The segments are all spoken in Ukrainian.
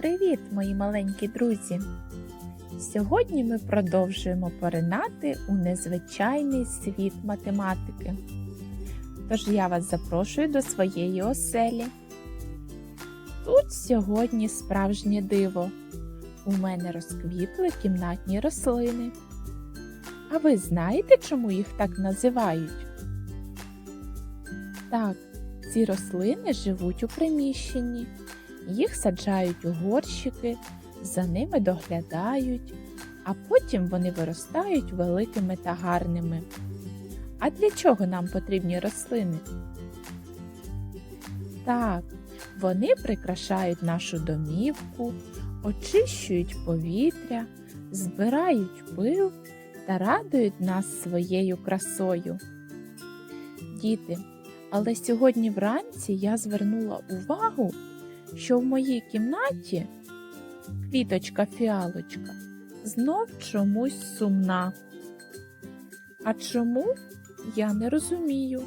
Привіт, мої маленькі друзі! Сьогодні ми продовжуємо поринати у незвичайний світ математики. Тож я вас запрошую до своєї оселі. Тут сьогодні справжнє диво. У мене розквітли кімнатні рослини. А ви знаєте, чому їх так називають? Так, ці рослини живуть у приміщенні. Їх саджають у горщики, за ними доглядають, а потім вони виростають великими та гарними. А для чого нам потрібні рослини? Так, вони прикрашають нашу домівку, очищують повітря, збирають пил та радують нас своєю красою. Діти, але сьогодні вранці я звернула увагу, що в моїй кімнаті квіточка фіалочка знов чомусь сумна. А чому я не розумію?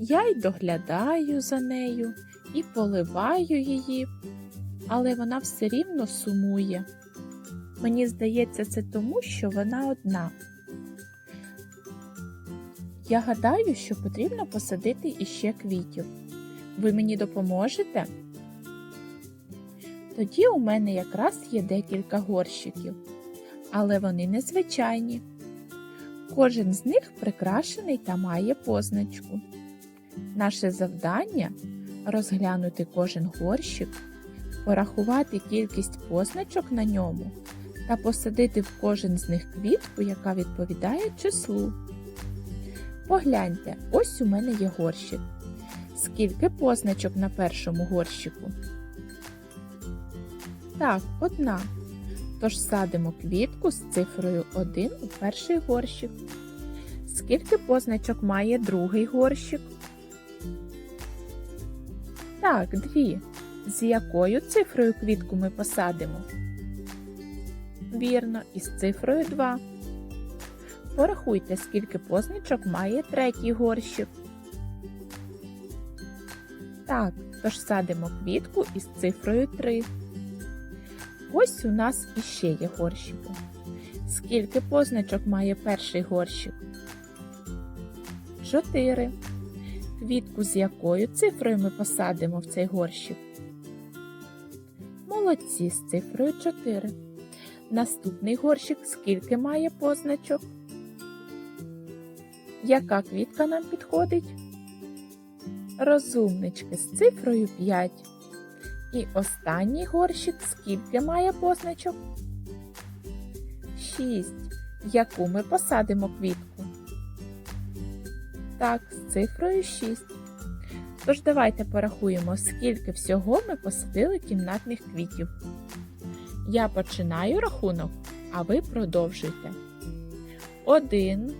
Я й доглядаю за нею і поливаю її, але вона все рівно сумує. Мені здається, це тому, що вона одна. Я гадаю, що потрібно посадити іще квітів. Ви мені допоможете? Тоді у мене якраз є декілька горщиків, але вони незвичайні. Кожен з них прикрашений та має позначку. Наше завдання розглянути кожен горщик, порахувати кількість позначок на ньому та посадити в кожен з них квітку, яка відповідає числу. Погляньте, ось у мене є горщик. Скільки позначок на першому горщику? Так, одна. Тож садимо квітку з цифрою 1 у перший горщик. Скільки позначок має другий горщик? Так, дві. З якою цифрою квітку ми посадимо? Вірно, із цифрою 2. Порахуйте, скільки позначок має третій горщик. Так, тож садимо квітку із цифрою 3. Ось у нас іще є горщики. Скільки позначок має перший горщик? 4. Квітку з якою цифрою ми посадимо в цей горщик? Молодці з цифрою 4. Наступний горщик скільки має позначок? Яка квітка нам підходить? Розумнички з цифрою 5. І останній горщик скільки має позначок? 6. Яку ми посадимо квітку? Так, з цифрою 6. Тож давайте порахуємо, скільки всього ми посадили кімнатних квітів. Я починаю рахунок, а ви продовжуйте. 1.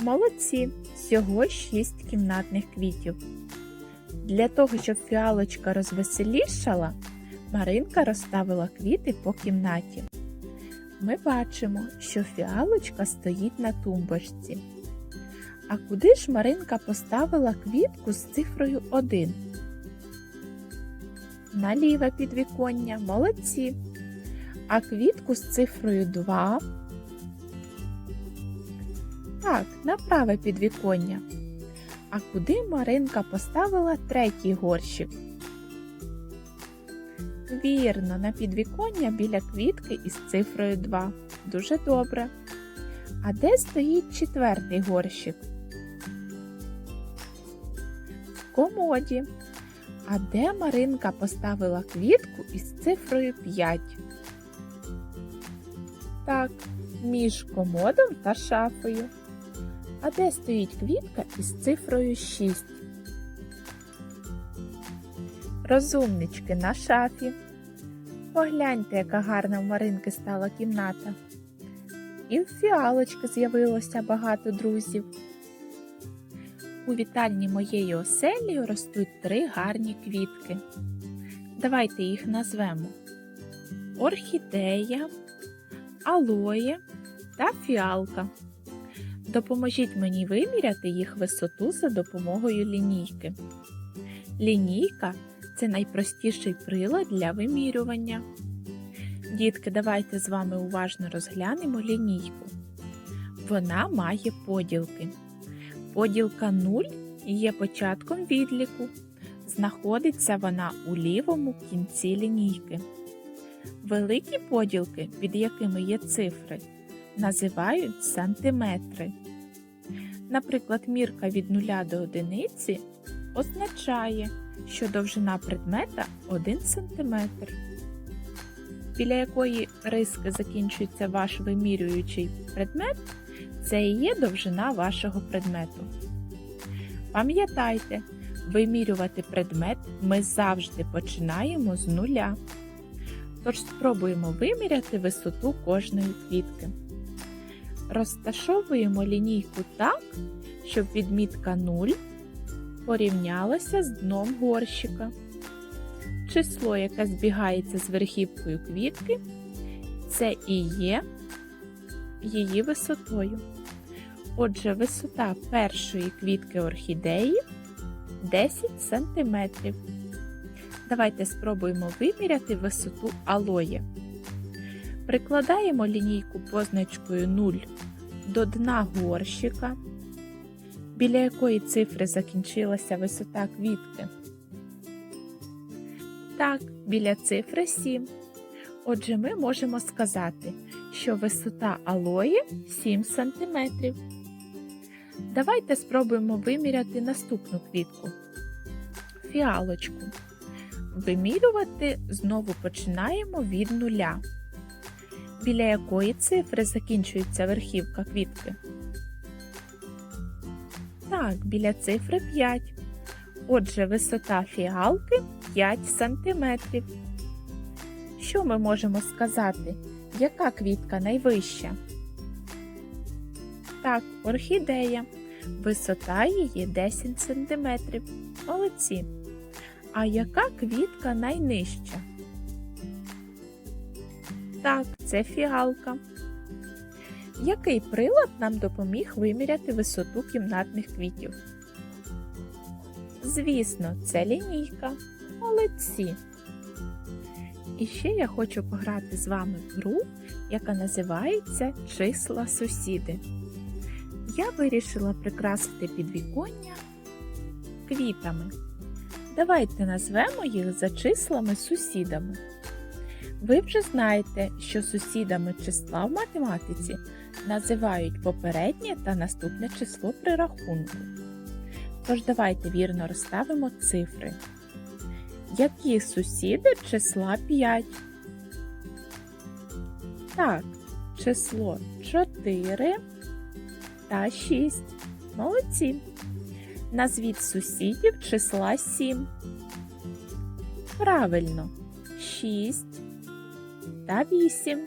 Молодці! Всього 6 кімнатних квітів. Для того, щоб фіалочка розвеселішала, Маринка розставила квіти по кімнаті. Ми бачимо, що фіалочка стоїть на тумбочці. А куди ж Маринка поставила квітку з цифрою 1? На ліве підвіконня молодці. А квітку з цифрою 2. Так, на праве підвіконня. А куди Маринка поставила третій горщик? Вірно, на підвіконня біля квітки із цифрою 2. Дуже добре. А де стоїть четвертий горщик? В комоді. А де Маринка поставила квітку із цифрою 5? Так, між комодом та шафою. А де стоїть квітка із цифрою 6? Розумнички на шафі. Погляньте, яка гарна в Маринки стала кімната. І в фіалочки з'явилося багато друзів. У вітальні моєї оселі ростуть три гарні квітки. Давайте їх назвемо орхідея, алоє та фіалка. Допоможіть мені виміряти їх висоту за допомогою лінійки. Лінійка це найпростіший прилад для вимірювання. Дітки, давайте з вами уважно розглянемо лінійку. Вона має поділки. Поділка 0 є початком відліку. Знаходиться вона у лівому кінці лінійки. Великі поділки, під якими є цифри, називають сантиметри. Наприклад, мірка від 0 до 1 означає, що довжина предмета 1 см. Біля якої риски закінчується ваш вимірюючий предмет, це і є довжина вашого предмету. Пам'ятайте, вимірювати предмет ми завжди починаємо з нуля. Тож спробуємо виміряти висоту кожної квітки. Розташовуємо лінійку так, щоб відмітка 0 порівнялася з дном горщика. Число, яке збігається з верхівкою квітки, це і є її висотою. Отже, висота першої квітки орхідеї 10 см. Давайте спробуємо виміряти висоту алоє. Прикладаємо лінійку позначкою 0 до дна горщика, біля якої цифри закінчилася висота квітки. Так, біля цифри 7. Отже, ми можемо сказати, що висота алої 7 см. Давайте спробуємо виміряти наступну квітку фіалочку. Вимірювати знову починаємо від нуля. Біля якої цифри закінчується верхівка квітки? Так, біля цифри 5. Отже, висота фіалки 5 см. Що ми можемо сказати? Яка квітка найвища? Так, орхідея. Висота її 10 см. Молодці. А яка квітка найнижча? Так, це фіалка. Який прилад нам допоміг виміряти висоту кімнатних квітів? Звісно, це лінійка. Молодці. І ще я хочу пограти з вами в гру, яка називається Числа сусіди. Я вирішила прикрасити підвіконня квітами. Давайте назвемо їх за числами сусідами. Ви вже знаєте, що сусідами числа в математиці називають попереднє та наступне число при рахунку. Тож давайте вірно розставимо цифри. Які сусіди числа 5? Так, число 4 та 6. Молодці. Назвіть сусідів числа 7. Правильно, 6 та 8.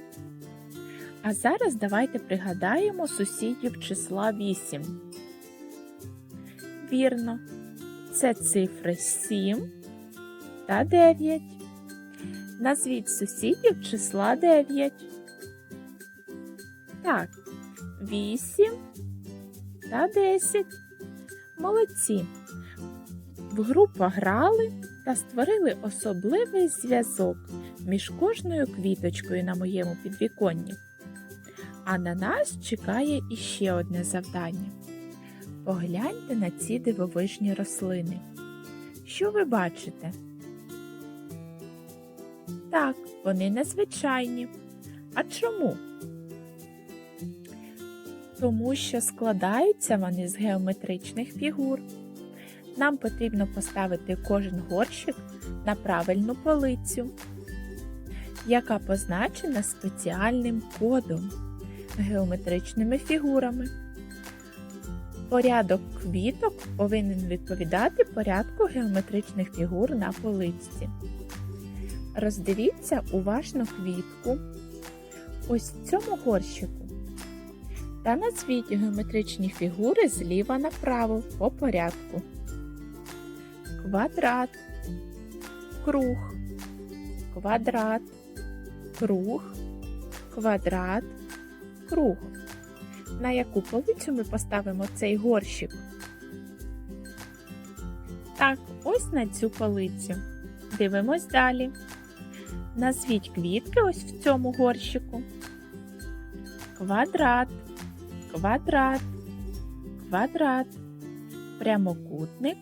А зараз давайте пригадаємо сусідів числа 8. Вірно, це цифри 7 та 9. Назвіть сусідів числа 9. Так, 8 та 10. Молодці. В гру пограли та створили особливий зв'язок між кожною квіточкою на моєму підвіконні. А на нас чекає іще одне завдання. Погляньте на ці дивовижні рослини. Що ви бачите? Так, вони незвичайні. А чому? Тому що складаються вони з геометричних фігур. Нам потрібно поставити кожен горщик на правильну полицю, яка позначена спеціальним кодом, геометричними фігурами. Порядок квіток повинен відповідати порядку геометричних фігур на поличці. Роздивіться уважно квітку ось в цьому горщику та назвіть геометричні фігури зліва направо по порядку. Квадрат, круг, квадрат, круг, квадрат, круг. На яку полицю ми поставимо цей горщик? Так, ось на цю полицю. Дивимось далі. Назвіть квітки ось в цьому горщику. Квадрат, квадрат, квадрат, прямокутник,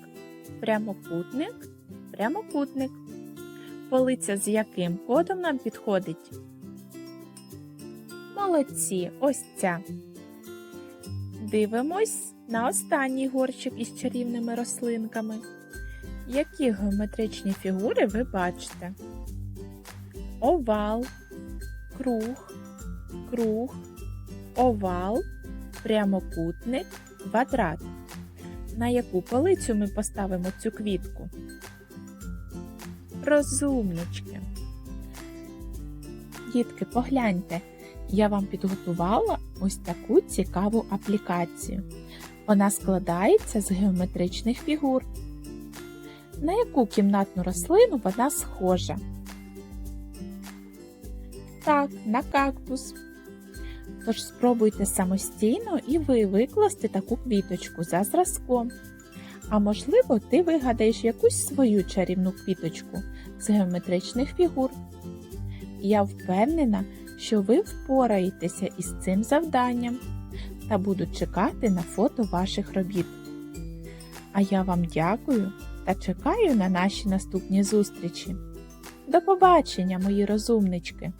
прямокутник, прямокутник. Полиця з яким кодом нам підходить? Молодці, ось ця. Дивимось на останній горщик із чарівними рослинками. Які геометричні фігури ви бачите? Овал, круг, круг, овал, прямокутник, квадрат. На яку полицю ми поставимо цю квітку? Розумнички. Дітки, погляньте, я вам підготувала ось таку цікаву аплікацію. Вона складається з геометричних фігур. На яку кімнатну рослину вона схожа? Так, на кактус. Тож спробуйте самостійно і ви викласти таку квіточку за зразком. А можливо, ти вигадаєш якусь свою чарівну квіточку з геометричних фігур. Я впевнена, що ви впораєтеся із цим завданням та буду чекати на фото ваших робіт. А я вам дякую та чекаю на наші наступні зустрічі. До побачення, мої розумнички!